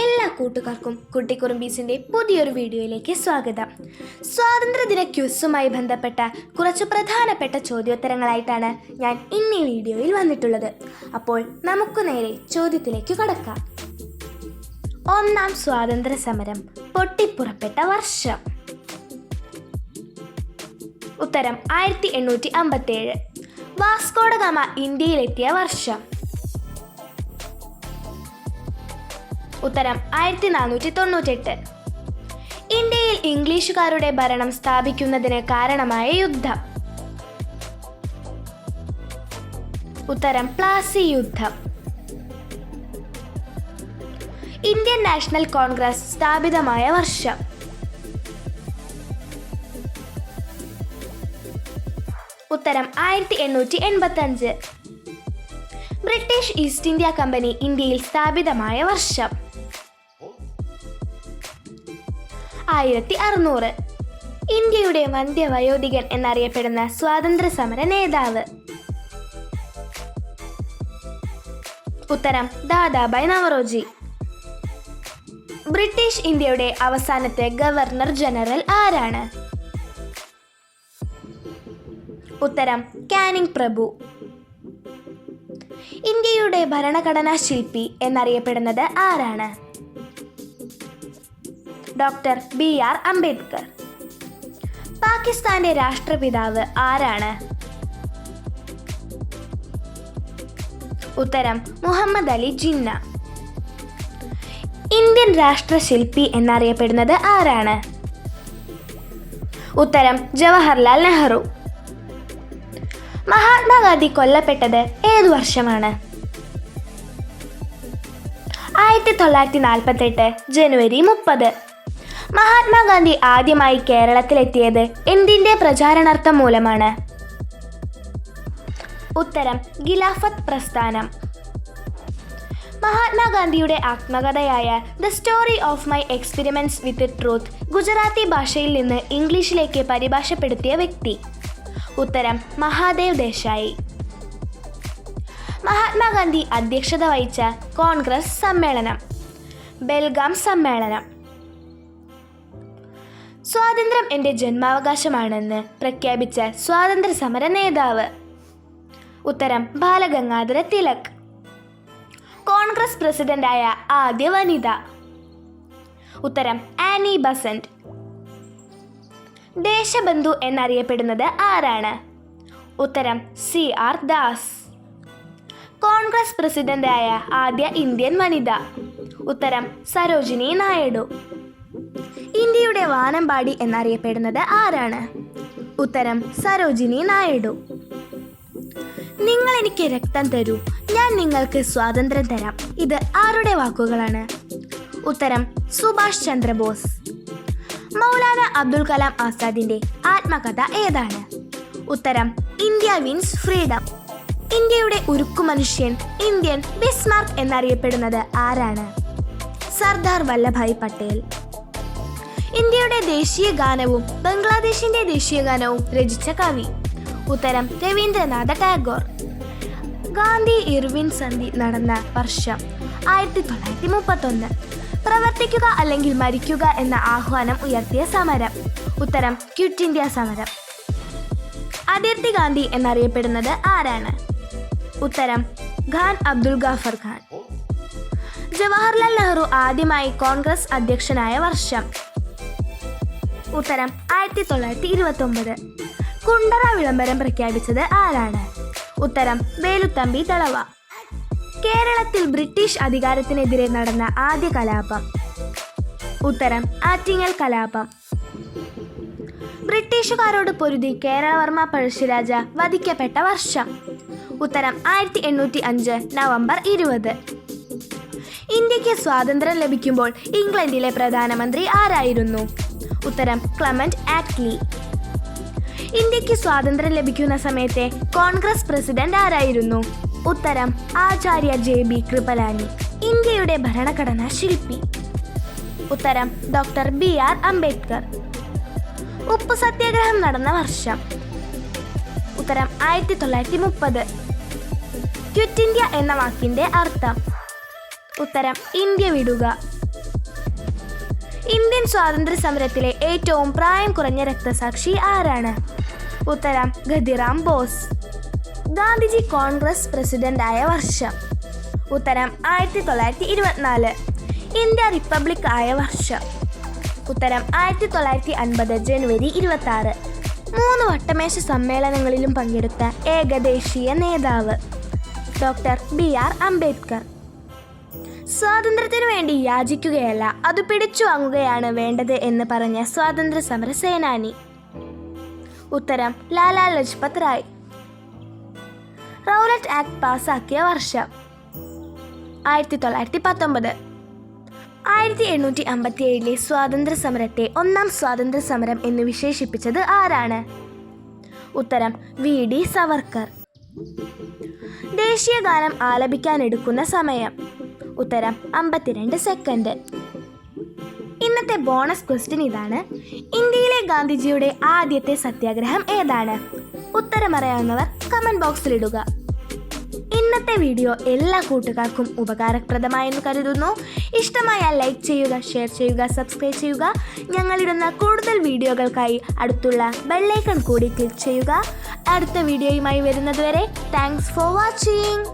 എല്ലാ കൂട്ടുകാർക്കും കുട്ടിക്കുറുമ്പീസിന്റെ പുതിയൊരു വീഡിയോയിലേക്ക് സ്വാഗതം. സ്വാതന്ത്ര്യദിന ക്യൂസുമായി ബന്ധപ്പെട്ട കുറച്ച് പ്രധാനപ്പെട്ട ചോദ്യോത്തരങ്ങളായിട്ടാണ് ഞാൻ ഇന്നി വീഡിയോയിൽ വന്നിട്ടുള്ളത്. അപ്പോൾ നമുക്ക് നേരെ ചോദ്യത്തിലേക്ക് കടക്കാം. ഒന്നാം സ്വാതന്ത്ര്യ സമരം പൊട്ടിപ്പുറപ്പെട്ട വർഷം. ഉത്തരം ആയിരത്തി എണ്ണൂറ്റി അമ്പത്തേഴ് വാസ്കോഡഗാമ ഇന്ത്യയിലെത്തിയ വർഷം. ഉത്തരം ആയിരത്തി നാനൂറ്റി തൊണ്ണൂറ്റെട്ട് ഇന്ത്യയിൽ ഇംഗ്ലീഷുകാരുടെ ഭരണം സ്ഥാപിക്കുന്നതിന് കാരണമായ യുദ്ധം. ഉത്തരം പ്ലാസി യുദ്ധം. ഇന്ത്യൻ നാഷണൽ കോൺഗ്രസ് സ്ഥാപിതമായ വർഷം. ഉത്തരം ആയിരത്തി എണ്ണൂറ്റി എൺപത്തി അഞ്ച് ബ്രിട്ടീഷ് ഈസ്റ്റ് ഇന്ത്യ കമ്പനി ഇന്ത്യയിൽ സ്ഥാപിതമായ വർഷം. ആയിരത്തി അറുന്നൂറ് ഇന്ത്യയുടെ വന്ധ്യവയോധികൻ എന്നറിയപ്പെടുന്ന സ്വാതന്ത്ര്യ സമര നേതാവ്. ഉത്തരം ദാദാബായ് നവറോജി. ബ്രിട്ടീഷ് ഇന്ത്യയുടെ അവസാനത്തെ ഗവർണർ ജനറൽ ആരാണ്? ഉത്തരം കാനിങ് പ്രഭു. ഇന്ത്യയുടെ ഭരണഘടനാ ശില്പി എന്നറിയപ്പെടുന്നത് ആരാണ്? Doctor B R Ambedkar. പാകിസ്ഥാന്റെ രാഷ്ട്രപിതാവ് ആരാണ്? ഉത്തരം മുഹമ്മദ് അലി ജിന്ന. ഇന്ത്യൻ രാഷ്ട്രശില്പി എന്നറിയപ്പെടുന്നത് ആരാണ്? ഉത്തരം ജവഹർലാൽ നെഹ്റു. മഹാത്മാഗാന്ധി കൊല്ലപ്പെട്ടത് ഏത് വർഷമാണ്? ആയിരത്തി തൊള്ളായിരത്തി നാൽപ്പത്തെട്ട് ജനുവരി മുപ്പത്. മഹാത്മാഗാന്ധി ആദ്യമായി കേരളത്തിലെത്തിയത് എന്തിന്റെ പ്രചാരണാർത്ഥം മൂലമാണ്? ഉത്തരം ഖിലാഫത്ത് പ്രസ്ഥാനം. മഹാത്മാഗാന്ധിയുടെ ആത്മകഥയായ the story of my experiments with truth Gujarati ഭാഷയിൽ നിന്ന് ഇംഗ്ലീഷിലേക്ക് പരിഭാഷപ്പെടുത്തിയ വ്യക്തി. ഉത്തരം മഹാദേവ് ദേശായി. മഹാത്മാഗാന്ധി അധ്യക്ഷത വഹിച്ച കോൺഗ്രസ് സമ്മേളനം. ബെൽഗാം സമ്മേളനം. സ്വാതന്ത്ര്യം എന്റെ ജന്മാവകാശമാണെന്ന് പ്രഖ്യാപിച്ച സ്വാതന്ത്ര്യ സമര നേതാവ്. ഉത്തരം ബാലഗംഗാധര തിലക്. കോൺഗ്രസ് പ്രസിഡന്റായ ആദ്യ വനിത. ഉത്തരം ആനി ബസന്റ്. ദേശബന്ധു എന്നറിയപ്പെടുന്നത് ആരാണ്? ഉത്തരം സി ആർ ദാസ്. കോൺഗ്രസ് പ്രസിഡന്റായ ആദ്യ ഇന്ത്യൻ വനിത. ഉത്തരം സരോജിനി നായിഡു. ഇന്ത്യയുടെ വാനമ്പാടി എന്നറിയപ്പെടുന്നത് ആരാണ്? ഉത്തരം സരോജിനി നായിഡു. നിങ്ങൾ എനിക്ക് രക്തം തരൂ. ഞാൻ നിങ്ങൾക്ക് സ്വാതന്ത്ര്യം തരാം. ഇത് ആരുടെ വാക്കുകളാണ്? ഉത്തരം സുഭാഷ് ചന്ദ്രബോസ്. മൗലാന അബ്ദുൽ കലാം ആസാദിന്റെ ആത്മകഥ ഏതാണ്? ഉത്തരം ഇന്ത്യ വിൻസ് ഫ്രീഡം. ഇന്ത്യയുടെ ഉരുക്കു മനുഷ്യൻ ഇന്ത്യൻ ബിസ്മാർക്ക് എന്നറിയപ്പെടുന്നത് ആരാണ്? സർദാർ വല്ലഭായ് പട്ടേൽ. ഇന്ത്യയുടെ ദേശീയ ഗാനവും ബംഗ്ലാദേശിന്റെ ദേശീയ ഗാനവും രചിച്ച കവി. ഉത്തരം രവീന്ദ്രനാഥ ടാഗോർ. ഗാന്ധി ഇർവിൻ സന്ധി നടന്ന വർഷം ആയിരത്തി തൊള്ളായിരത്തി മുപ്പത്തൊന്ന് പ്രവർത്തിക്കുക അല്ലെങ്കിൽ മരിക്കുക എന്ന ആഹ്വാനം ഉയർത്തിയ സമരം. ഉത്തരം ക്വിറ്റ് ഇന്ത്യ സമരം. അതിർത്തി ഗാന്ധി എന്നറിയപ്പെടുന്നത് ആരാണ്? ഉത്തരം ഖാൻ അബ്ദുൽ ഗാഫർ ഖാൻ. ജവഹർലാൽ നെഹ്റു ആദ്യമായി കോൺഗ്രസ് അധ്യക്ഷനായ വർഷം ഉത്തരം ആയിരത്തി തൊള്ളായിരത്തി ഇരുപത്തി ഒമ്പത് കുണ്ടറ വിളംബരം പ്രഖ്യാപിച്ചത് ആരാണ്? ഉത്തരം വേലുത്തമ്പി തളവ. കേരളത്തിൽ ബ്രിട്ടീഷ് അധികാരത്തിനെതിരെ നടന്ന ആദ്യ കലാപം. ഉത്തരം ആറ്റിങ്ങൽ കലാപം. ബ്രിട്ടീഷുകാരോട് പൊരുതി കേരളവർമ്മ പഴശ്ശിരാജ വധിക്കപ്പെട്ട വർഷം. ഉത്തരം ആയിരത്തി എണ്ണൂറ്റി അഞ്ച് നവംബർ ഇരുപത്. ഇന്ത്യയ്ക്ക് സ്വാതന്ത്ര്യം ലഭിക്കുമ്പോൾ ഇംഗ്ലണ്ടിലെ പ്രധാനമന്ത്രി ആരായിരുന്നു? ഉത്തരം ക്ലമന്റ് ആറ്റ്ലി. ഇന്ത്യയ്ക്ക് സ്വാതന്ത്ര്യം ലഭിക്കുന്ന സമയത്തെ കോൺഗ്രസ് പ്രസിഡന്റ് ആരായിരുന്നു? ഉത്തരം ആചാര്യ ജെ ബി കൃപലാനി ഇന്ത്യയുടെ ഭരണഘടനാ ശില്പി. ഉത്തരം ഡോക്ടർ ബി ആർ അംബേദ്കർ. ഉപ്പ് സത്യാഗ്രഹം നടന്ന വർഷം. ഉത്തരം ആയിരത്തി തൊള്ളായിരത്തി മുപ്പത് ക്വിറ്റ് ഇന്ത്യ എന്ന വാക്കിന്റെ അർത്ഥം. ഉത്തരം ഇന്ത്യ വിടുക. ഇന്ത്യൻ സ്വാതന്ത്ര്യ സമരത്തിലെ ഏറ്റവും പ്രായം കുറഞ്ഞ രക്തസാക്ഷി ആരാണ്? ഉത്തരം ഖദിറാം ബോസ്. ഗാന്ധിജി കോൺഗ്രസ് പ്രസിഡന്റ് ആയ വർഷം. ഉത്തരം ആയിരത്തി തൊള്ളായിരത്തി ഇരുപത്തിനാല് ഇന്ത്യ റിപ്പബ്ലിക് ആയ വർഷം. ഉത്തരം ആയിരത്തി തൊള്ളായിരത്തി അൻപത് ജനുവരി ഇരുപത്തി ആറ് മൂന്ന് വട്ടമേശ സമ്മേളനങ്ങളിലും പങ്കെടുത്ത ഏകദേശീയ നേതാവ്. Doctor B R Ambedkar. സ്വാതന്ത്ര്യത്തിനു വേണ്ടി യാചിക്കുകയല്ല അത് പിടിച്ചു വാങ്ങുകയാണ് വേണ്ടത് എന്ന് പറഞ്ഞ സ്വാതന്ത്ര്യ സമര സേനാനി ഉത്തരം ലാലാ ലജ്പത് റായ്. റൗലറ്റ് ആക്ട് പാസാക്കിയ വർഷം. ആയിരത്തി തൊള്ളായിരത്തി പത്തൊമ്പത് ആയിരത്തി എണ്ണൂറ്റി അമ്പത്തി ഏഴിലെ സ്വാതന്ത്ര്യ സമരത്തെ ഒന്നാം സ്വാതന്ത്ര്യ സമരം എന്ന് വിശേഷിപ്പിച്ചത് ആരാണ്? ഉത്തരം വി. ഡി. സവർക്കർ. ദേശീയ ഗാനം ആലപിക്കാനെടുക്കുന്ന സമയം. ഉത്തരം അമ്പത്തിരണ്ട് സെക്കൻഡ് ഇന്നത്തെ ബോണസ് ക്വസ്റ്റ്യൻ ഇതാണ്. ഇന്ത്യയിലെ ഗാന്ധിജിയുടെ ആദ്യത്തെ സത്യാഗ്രഹം ഏതാണ്? ഉത്തരം അറിയാവുന്നവർ കമന്റ് ബോക്സിൽ ഇടുക. ഇന്നത്തെ വീഡിയോ എല്ലാ കൂട്ടുകാർക്കും ഉപകാരപ്രദമായെന്ന് കരുതുന്നു. ഇഷ്ടമായാൽ ലൈക്ക് ചെയ്യുക ഷെയർ ചെയ്യുക സബ്സ്ക്രൈബ് ചെയ്യുക. ഞങ്ങളിടുന്ന കൂടുതൽ വീഡിയോകൾക്കായി അടുത്തുള്ള ബെല്ലൈക്കൺ കൂടി ക്ലിക്ക് ചെയ്യുക. അടുത്ത വീഡിയോയുമായി വരുന്നതുവരെ താങ്ക്സ് ഫോർ വാച്ചിങ്